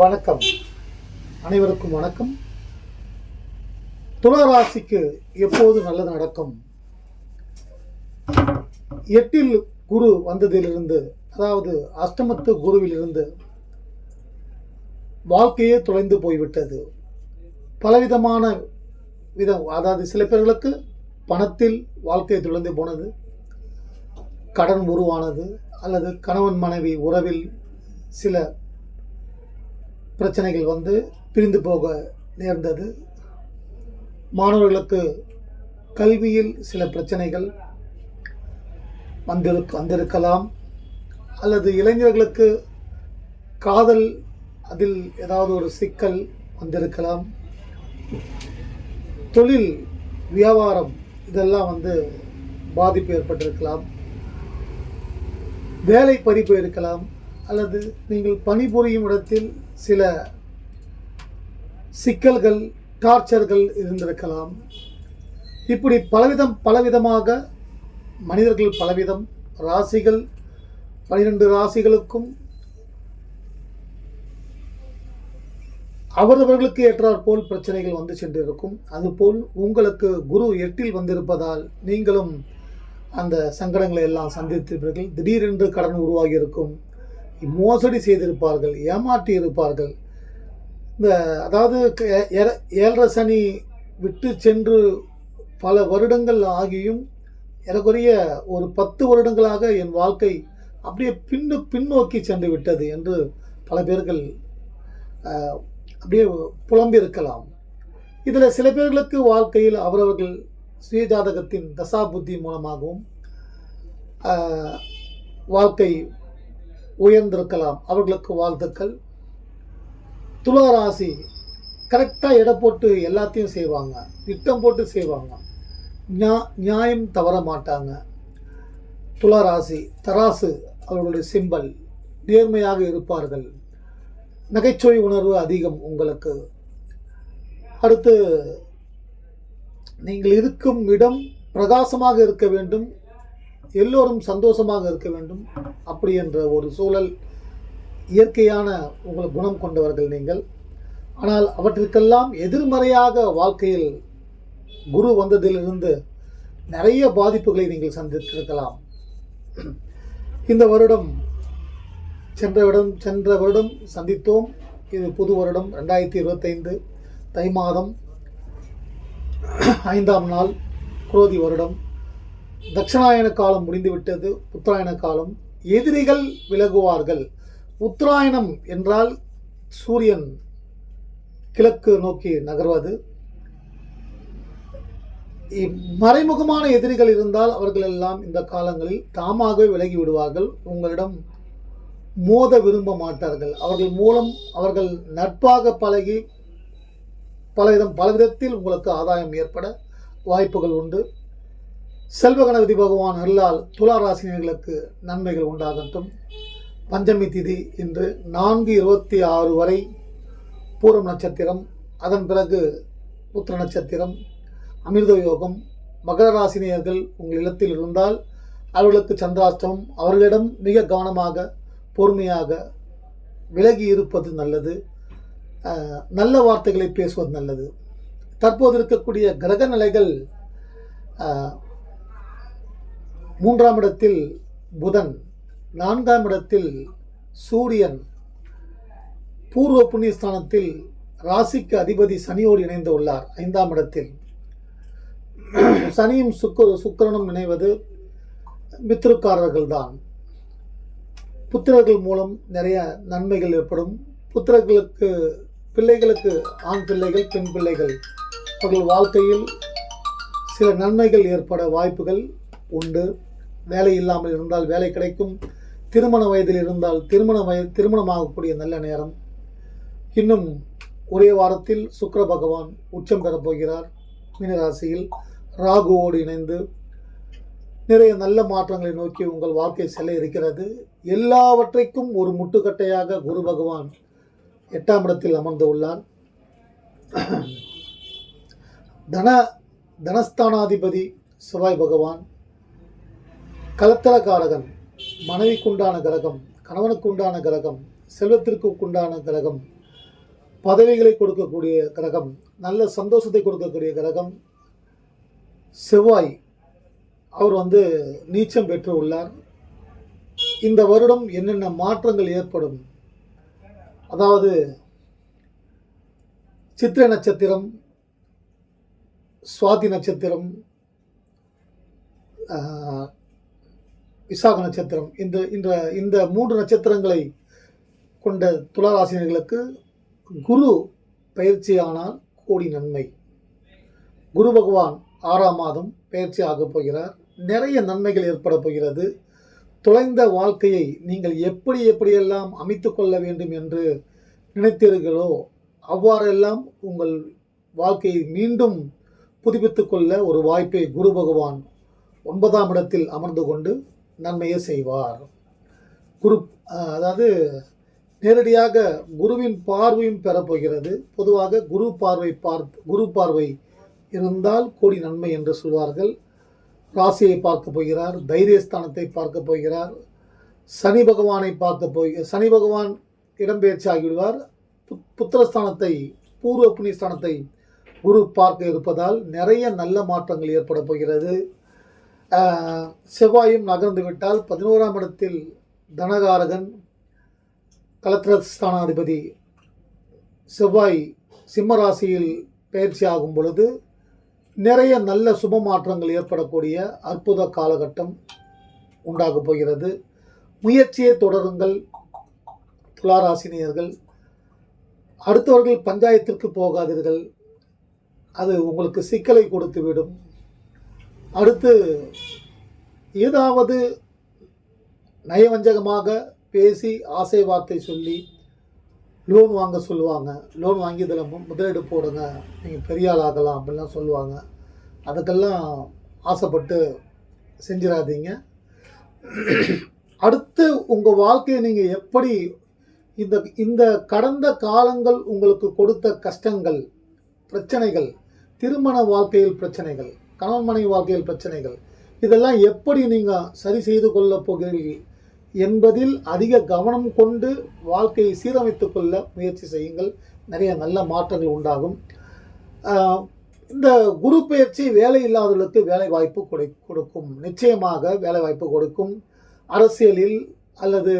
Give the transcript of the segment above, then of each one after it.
வணக்கம். அனைவருக்கும் வணக்கம். துளராசிக்கு எப்போது நல்லது நடக்கும்? எட்டில் குரு வந்ததிலிருந்து அதாவது அஷ்டமத்து குருவிலிருந்து வாழ்க்கையே தொலைந்து போய்விட்டது. பலவிதமான விதம் அதாவது சில பேர்களுக்கு பணத்தில் வாழ்க்கை தொலைந்து போனது. கடன் உருவானது அல்லது கணவன் மனைவி உறவில் சில பிரச்சனைகள் வந்து பிரிந்து போக நேர்ந்தது. மாணவர்களுக்கு கல்வியில் சில பிரச்சனைகள் வந்திரு வந்திருக்கலாம். அல்லது இளைஞர்களுக்கு காதல் அதில் ஏதாவது ஒரு சிக்கல் வந்திருக்கலாம். தொழில் வியாபாரம் இதெல்லாம் வந்து பாதிப்பு ஏற்பட்டிருக்கலாம். வேலை பறிப்பு இருக்கலாம். அல்லது நீங்கள் பணிபுரியும் இடத்தில் சில சிக்கல்கள் டார்ச்சர்கள் இருந்திருக்கலாம். இப்படி பலவிதம் பலவிதமாக மனிதர்கள் பலவிதம் ராசிகள் பனிரெண்டு ராசிகளுக்கும் அவரவர்களுக்கு ஏற்றாற்போல் பிரச்சனைகள் வந்து சென்றிருக்கும். அதுபோல் உங்களுக்கு குரு எட்டில் வந்திருப்பதால் நீங்களும் அந்த சங்கடங்களை எல்லாம் சந்தித்திருப்பீர்கள். திடீரென்று கடன் உருவாகி இருக்கும் மோசடி செய்திருப்பார்கள் ஏமாற்றி இருப்பார்கள் இந்த அதாவது ஏற- ஏழரை சனி விட்டு சென்று பல வருடங்கள் ஆகியும் எனக்குரிய ஒரு பத்து வருடங்களாக என் வாழ்க்கை அப்படியே பின்னு பின்னோக்கி சென்று விட்டது என்று பல பேர்கள் அப்படியே புலம்பியிருக்கலாம். இதில் சில பேர்களுக்கு வாழ்க்கையில் அவரவர்கள் சுயஜாதகத்தின் தசா புத்தி மூலமாகவும் வாழ்க்கை உயர்ந்திருக்கலாம். அவர்களுக்கு வாழ்த்துக்கள். துளாராசி கரெக்டாக எடை போட்டு எல்லாத்தையும் செய்வாங்க. திட்டம் போட்டு செய்வாங்க. நியா நியாயம் தவற மாட்டாங்க. துலா ராசி தராசு அவர்களுடைய சிம்பல் நேர்மையாக இருப்பார்கள். நகைச்சுவை உணர்வு அதிகம் உங்களுக்கு. அடுத்து நீங்கள் இருக்கும் இடம் பிரகாசமாக இருக்க வேண்டும். எல்லோரும் சந்தோஷமாக இருக்க வேண்டும். அப்படி என்ற ஒரு சூழல் இயற்கையான உங்கள் குணம் கொண்டவர்கள் நீங்கள். ஆனால் அவற்றிற்கெல்லாம் எதிர்மறையாக வாழ்க்கையில் குரு வந்ததிலிருந்து நிறைய பாதிப்புகளை நீங்கள் சந்தித்திருக்கலாம். இந்த வருடம் சென்ற வருடம் சென்ற வருடம் சந்தித்தோம். இது புது வருடம் ரெண்டாயிரத்தி இருபத்தைந்து தை மாதம் ஐந்தாம் நாள் குரோதி வருடம். தட்சிணாயன காலம் முடிந்துவிட்டது உத்தராயண காலம். எதிரிகள் விலகுவார்கள். உத்தராயணம் என்றால் சூரியன் கிழக்கு நோக்கி நகர்வது. இ- மறைமுகமான எதிரிகள் இருந்தால் அவர்கள் எல்லாம் இந்த காலங்களில் தாமாகவே விலகி விடுவார்கள். உங்களிடம் மோத விரும்ப மாட்டார்கள். அவர்கள் மூலம் அவர்கள் நட்பாக பழகி பலவிதம் பலவிதத்தில் உங்களுக்கு ஆதாயம் ஏற்பட வாய்ப்புகள் உண்டு. செல்வ கணபதி பகவான் அருளால் துலா ராசினியர்களுக்கு நன்மைகள் உண்டாகட்டும். பஞ்சமி திதி இன்று நான்கு இருபத்தி ஆறு வரை பூரம் நட்சத்திரம் அதன் பிறகு உத்திர நட்சத்திரம் அமிர்த யோகம். மகர ராசினியர்கள் உங்கள் இல்லத்தில் இருந்தால் அவர்களுக்கு சந்திராஷ்டமம். அவர்களிடம் மிக கவனமாக பொறுமையாக விலகி இருப்பது நல்லது. நல்ல வார்த்தைகளை பேசுவது நல்லது. தற்போது இருக்கக்கூடிய கிரக நிலைகள் மூன்றாம் இடத்தில் புதன் நான்காம் இடத்தில் சூரியன். பூர்வ புண்ணியஸ்தானத்தில் ராசிக்கு அதிபதி சனியோடு இணைந்து உள்ளார் ஐந்தாம் இடத்தில். சனியும் சுக்க சுக்கரனும் இணைவது மித்திருக்காரர்கள் தான் புத்திரர்கள் மூலம் நிறைய நன்மைகள் ஏற்படும். புத்திரர்களுக்கு பிள்ளைகளுக்கு ஆண் பிள்ளைகள் பெண் பிள்ளைகள். அவர்கள் வாழ்க்கையில் சில நன்மைகள் ஏற்பட வாய்ப்புகள் உண்டு. வேலை இல்லாமல் இருந்தால் வேலை கிடைக்கும். திருமண வயதில் இருந்தால் திருமண வய திருமணமாகக்கூடிய நல்ல நேரம். இன்னும் ஒரே வாரத்தில் சுக்கர பகவான் உச்சம் பெறப்போகிறார் மீனராசியில் ராகுவோடு இணைந்து நிறைய நல்ல மாற்றங்களை நோக்கி உங்கள் வாழ்க்கை செல்ல இருக்கிறது. எல்லாவற்றைக்கும் ஒரு முட்டுக்கட்டையாக குரு பகவான் எட்டாம் இடத்தில் அமர்ந்து உள்ளார். தன தனஸ்தானாதிபதி செவ்வாய் பகவான் கலத்தரக்காரகன் மனைவிக்குண்டான கிரகம் கணவனுக்குண்டான கிரகம் செல்வத்திற்கு உண்டான கிரகம் பதவிகளை கொடுக்கக்கூடிய கிரகம் நல்ல சந்தோஷத்தை கொடுக்கக்கூடிய கிரகம் செவ்வாய் அவர் வந்து நீச்சம் பெற்று உள்ளார். இந்த வருடம் என்னென்ன மாற்றங்கள் ஏற்படும்? அதாவது சித்திரை நட்சத்திரம் சுவாதி நட்சத்திரம் விசாக நட்சத்திரம். இந்த இந்த இந்த மூன்று நட்சத்திரங்களை கொண்ட துளாராசினியர்களுக்கு குரு பயிற்சியானால் கோடி நன்மை. குரு பகவான் ஆறாம் மாதம் பயிற்சி ஆகப் போகிறார். நிறைய நன்மைகள் ஏற்பட போகிறது. தொலைந்த வாழ்க்கையை நீங்கள் எப்படி எப்படியெல்லாம் அமைத்து கொள்ள வேண்டும் என்று நினைத்தீர்களோ அவ்வாறெல்லாம் உங்கள் வாழ்க்கையை மீண்டும் புதுப்பித்து கொள்ள ஒரு வாய்ப்பை குரு பகவான் ஒன்பதாம் இடத்தில் அமர்ந்து கொண்டு நன்மையை செய்வார். குரு அதாவது நேரடியாக குருவின் பார்வையும் பெறப்போகிறது. பொதுவாக குரு பார்வை பார் குரு பார்வை இருந்தால் கோடி நன்மை என்று சொல்வார்கள். ராசியை பார்க்க போகிறார் தைரியஸ்தானத்தை பார்க்க போகிறார். சனி பகவானை பார்க்க போய் சனி பகவான் இடம்பெயர்ச்சி ஆகிவிடுவார். பு- புத்திரஸ்தானத்தை பூர்வ புண்ணியஸ்தானத்தை குரு பார்க்க இருப்பதால் நிறைய நல்ல மாற்றங்கள் ஏற்பட போகிறது. செவ்வாயும் நகர்ந்து விட்டால் பதினோராம் இடத்தில் தனகாரகன் கலத்திரஸ்தானாதிபதி செவ்வாய் சிம்ம ராசியில் பயிற்சி ஆகும் பொழுது நிறைய நல்ல சுப மாற்றங்கள் ஏற்படக்கூடிய அற்புத காலகட்டம் உண்டாகப் போகிறது. முயற்சியை தொடருங்கள் துளாராசினியர்கள். அடுத்தவர்கள் பஞ்சாயத்திற்கு போகாதீர்கள். அது உங்களுக்கு சிக்கலை கொடுத்துவிடும். அடுத்து ஏதாவது நயவஞ்சகமாக பேசி ஆசை வார்த்தை சொல்லி லோன் வாங்க சொல்லுவாங்க. லோன் வாங்கி இதில் முதலீடு போடுங்க. நீங்கள் பெரிய ஆள் ஆகலாம் அப்படிலாம் சொல்லுவாங்க. அதுக்கெல்லாம் ஆசைப்பட்டு செஞ்சிடாதீங்க அடுத்து உங்கள் வாழ்க்கையை நீங்கள் எப்படி இந்த இந்த கடந்த காலங்கள் உங்களுக்கு கொடுத்த கஷ்டங்கள் பிரச்சனைகள் திருமண வாழ்க்கையில் பிரச்சனைகள் கணவன் மனைவி வாழ்க்கையில் பிரச்சனைகள். இதெல்லாம் எப்படி நீங்கள் சரி செய்து கொள்ளப் போகிறீர்கள் என்பதில் அதிக கவனம் கொண்டு வாழ்க்கையை சீரமைத்து கொள்ள முயற்சி செய்யுங்கள். நிறைய நல்ல மாற்றங்கள் உண்டாகும். இந்த குரு பயிற்சி வேலை இல்லாதவர்களுக்கு வேலை வாய்ப்பு கொடு கொடுக்கும். நிச்சயமாக வேலை வாய்ப்பு கொடுக்கும். அரசியலில் அல்லது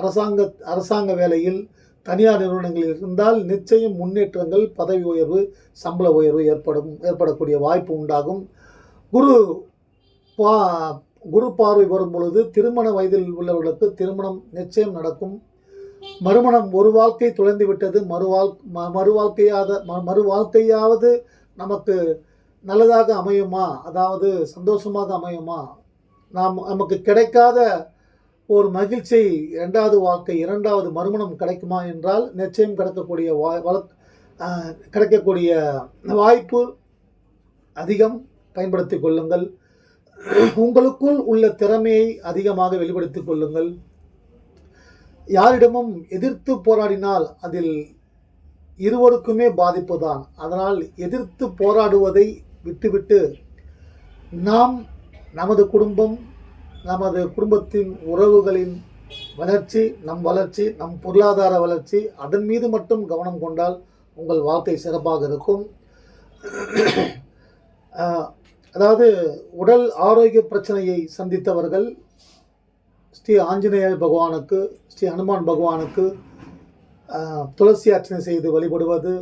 அரசாங்க அரசாங்க வேலையில் தனியார் நிறுவனங்களில் இருந்தால் நிச்சயம் முன்னேற்றங்கள் பதவி உயர்வு சம்பள உயர்வு ஏற்படும் ஏற்படக்கூடிய வாய்ப்பு உண்டாகும். குரு பா குரு பார்வை வரும் பொழுது திருமண வயதில் உள்ளவர்களுக்கு திருமணம் நிச்சயம் நடக்கும். மறுமணம் ஒரு வாழ்க்கை தொலைந்து விட்டது. மறுவாழ் ம- மறு மறு வாழ்க்கையாவது நமக்கு நல்லதாக அமையுமா? அதாவது சந்தோஷமாக அமையுமா? நாம் நமக்கு கிடைக்காத ஒரு மகிழ்ச்சி இரண்டாவது வாழ்க்கை இரண்டாவது மறுமணம் கிடைக்குமா என்றால் நிச்சயம் கிடைக்கக்கூடிய வா வள கிடைக்கக்கூடிய வாய்ப்பு அதிகம். பயன்படுத்திக் கொள்ளுங்கள். உங்களுக்குள் உள்ள திறமையை அதிகமாக வெளிப்படுத்திக் கொள்ளுங்கள். யாரிடமும் எதிர்த்து போராடினால் அதில் இருவருக்குமே பாதிப்பு தான். அதனால் எதிர்த்து போராடுவதை விட்டுவிட்டு நாம் நமது குடும்பம் நமது குடும்பத்தின் உறவுகளின் வளர்ச்சி நம் வளர்ச்சி நம் பொருளாதார வளர்ச்சி அதன் மீது மட்டும் கவனம் கொண்டால் உங்கள் வாழ்க்கை சிறப்பாக இருக்கும். அதாவது உடல் ஆரோக்கிய பிரச்சனையை சந்தித்தவர்கள் ஸ்ரீ ஆஞ்சநேயர் பகவானுக்கு ஸ்ரீ ஹனுமான் பகவானுக்கு துளசி அர்ச்சனை செய்து வழிபடுவது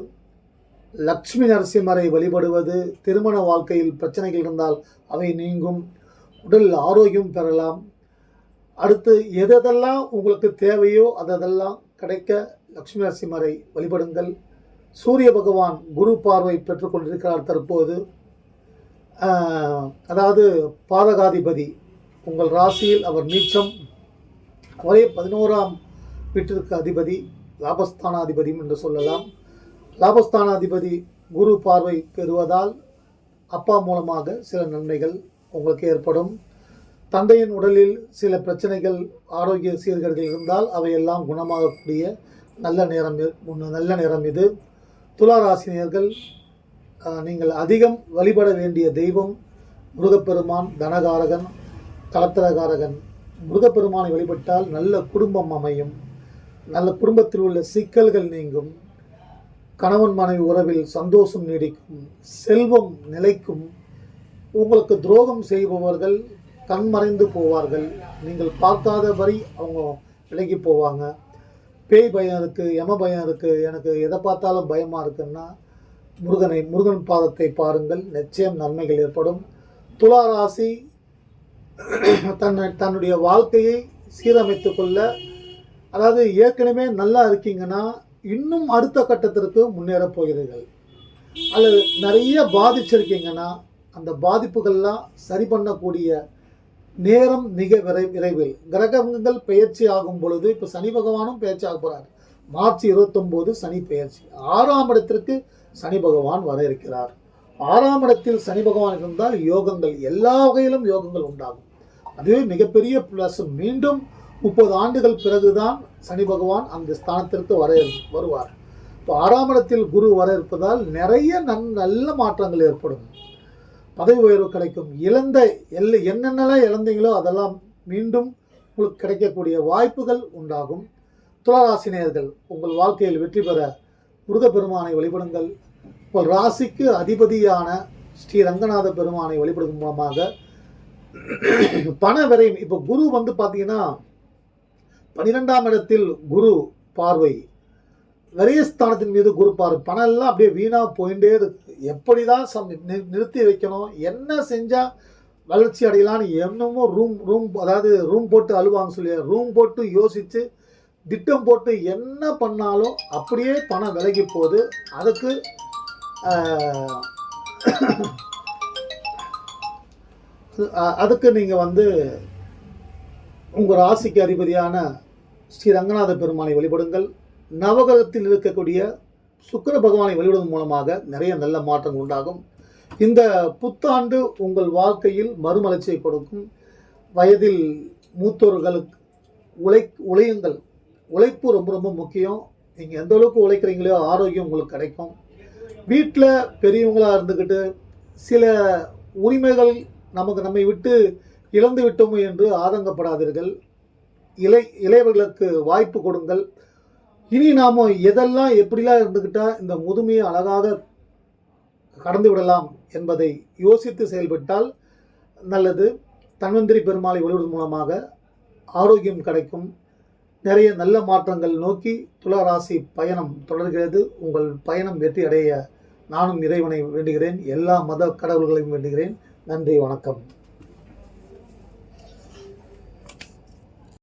லக்ஷ்மி நரசிம்மரை வழிபடுவது திருமண வாழ்க்கையில் பிரச்சனைகள் இருந்தால் அவை நீங்கும் உடல் ஆரோக்கியம் பெறலாம். அடுத்து எதெல்லாம் உங்களுக்கு தேவையோ அதெல்லாம் கிடைக்க லக்ஷ்மி நரசிம்மரை வழிபடுங்கள். சூரிய பகவான் குரு பார்வை பெற்றுக்கொண்டிருக்கிறார் தற்போது. அதாவது பாதகாதிபதி. உங்கள் ராசியில் அவர் நீச்சம். ஒரே பதினோராம் வீட்டிற்கு அதிபதி லாபஸ்தானாதிபதியும் என்று சொல்லலாம். லாபஸ்தானாதிபதி குரு பார்வை பெறுவதால் அப்பா மூலமாக சில நன்மைகள் உங்களுக்கு ஏற்படும். தந்தையின் உடலில் சில பிரச்சனைகள் ஆரோக்கிய சீர்கேடுகள் இருந்தால் அவையெல்லாம் குணமாகக்கூடிய நல்ல நேரம் ஒன்று நல்ல நேரம் இது. துளாராசினியர்கள் நீங்கள் அதிகம் வழிபட வேண்டிய தெய்வம் முருகப்பெருமான் தனகாரகன் கலத்தரகாரகன் முருகப்பெருமானை வழிபட்டால் நல்ல குடும்பம் அமையும். நல்ல குடும்பத்தில் உள்ள சிக்கல்கள் நீங்கும். கணவன் மனைவி உறவில் சந்தோஷம் நீடிக்கும். செல்வம் நிலைக்கும். உங்களுக்கு துரோகம் செய்பவர்கள் கண்மறைந்து போவார்கள். நீங்கள் பார்க்காத வரி அவங்க விலகி போவாங்க. பேய் பயம் இருக்குது எம பயம் இருக்குது எனக்கு எதை பார்த்தாலும் பயமாக இருக்குன்னா முருகனை முருகன் பாதத்தை பாருங்கள். நிச்சயம் நன்மைகள் ஏற்படும். துலா ராசி தன்னை தன்னுடைய வாழ்க்கையை சீரமைத்து கொள்ள அதாவது ஏற்கனவே நல்லா இருக்கீங்கன்னா இன்னும் அடுத்த கட்டத்திற்கு முன்னேறப் போகிறீர்கள். அல்லது நிறைய பாதிச்சிருக்கீங்கன்னா அந்த பாதிப்புகள்லாம் சரி பண்ணக்கூடிய நேரம் மிக விரை விரைவில். கிரகங்கள் பெயர்ச்சி ஆகும் பொழுது இப்போ சனி பகவானும் பெயர்ச்சி ஆக போகிறார் மார்ச் இருபத்தொம்போது சனி பெயர்ச்சி. ஆறாம் இடத்திற்கு சனி பகவான் வர இருக்கிறார். ஆறாம் இடத்தில் சனி பகவான் இருந்தால் யோகங்கள் எல்லா வகையிலும் யோகங்கள் உண்டாகும். அதுவே மிகப்பெரிய ப்ளஸ் மீண்டும் முப்பது ஆண்டுகள் பிறகுதான் சனி பகவான் அந்த ஸ்தானத்திற்கு வர வருவார். இப்போ ஆறாம் இடத்தில் குரு வர இருப்பதால் நிறைய நன் நல்ல மாற்றங்கள் ஏற்படும். பதவி உயர்வு கிடைக்கும். இழந்த எல்லை என்னென்னலாம் இழந்தீங்களோ அதெல்லாம் மீண்டும் உங்களுக்கு கிடைக்கக்கூடிய வாய்ப்புகள் உண்டாகும். துளராசினியர்கள் உங்கள் வாழ்க்கையில் வெற்றி பெற முருகப்பெருமானை வழிபடுங்கள். இப்போ ராசிக்கு அதிபதியான ஸ்ரீ ரங்கநாத பெருமானை வழிபடுவதன் மூலமாக பண விரயம் இப்போ குரு வந்து பார்த்தீங்கன்னா பன்னிரெண்டாம் இடத்தில் குரு பார்வை. விரயஸ்தானத்தின் மீது குரு பார்வை. பணம் எல்லாம் அப்படியே வீணாக போயிட்டே இருக்கு. எப்படி தான் சம் நிறுத்தி வைக்கணும்? என்ன செஞ்சால் வளர்ச்சி அடையலாம்னு என்னமோ ரூம் ரூம் அதாவது ரூம் போட்டு அழுவாங்க சொல்லி ரூம் போட்டு யோசித்து திட்டம் போட்டு என்ன பண்ணாலும் அப்படியே பணம் விலகி போகுது. அதுக்கு அதுக்கு நீங்கள் வந்து உங்கள் ராசிக்கு அதிபதியான ஸ்ரீ ரங்கநாத பெருமானை வழிபடுங்கள். நவகிரகத்தில் இருக்கக்கூடிய சுக்கிர பகவானை வழிபடுவதன் மூலமாக நிறைய நல்ல மாற்றங்கள் உண்டாகும். இந்த புத்தாண்டு உங்கள் வாழ்க்கையில் மறுமலர்ச்சியை கொடுக்கும். வயதில் மூத்தோர்களுக்கு உழை உழையுங்கள். உழைப்பு ரொம்ப ரொம்ப முக்கியம். நீங்கள் எந்த அளவுக்கு உழைக்கிறீங்களோ ஆரோக்கியம் உங்களுக்கு கிடைக்கும். வீட்டில் பெரியவங்களாக இருந்துக்கிட்டு சில உரிமைகள் நமக்கு நம்மை விட்டு இழந்து விட்டோமோ என்று ஆதங்கப்படாதீர்கள். இளை இளையவர்களுக்கு வாய்ப்பு கொடுங்கள். இனி நாம் எதெல்லாம் எப்படிலாம் இருந்துக்கிட்டால் இந்த முதுமையை அழகாக கடந்து விடலாம் என்பதை யோசித்து செயல்பட்டால் நல்லது. தன்வந்திரி பெருமாளை வழிபடுவதன் மூலமாக ஆரோக்கியம் கிடைக்கும். நிறைய நல்ல மாற்றங்கள் நோக்கி துளராசி பயணம் தொடர்கிறது. உங்கள் பயணம் வெற்றி அடைய நானும் இறைவனை வேண்டுகிறேன். எல்லா மத கடவுள்களையும் வேண்டுகிறேன். நன்றி வணக்கம்.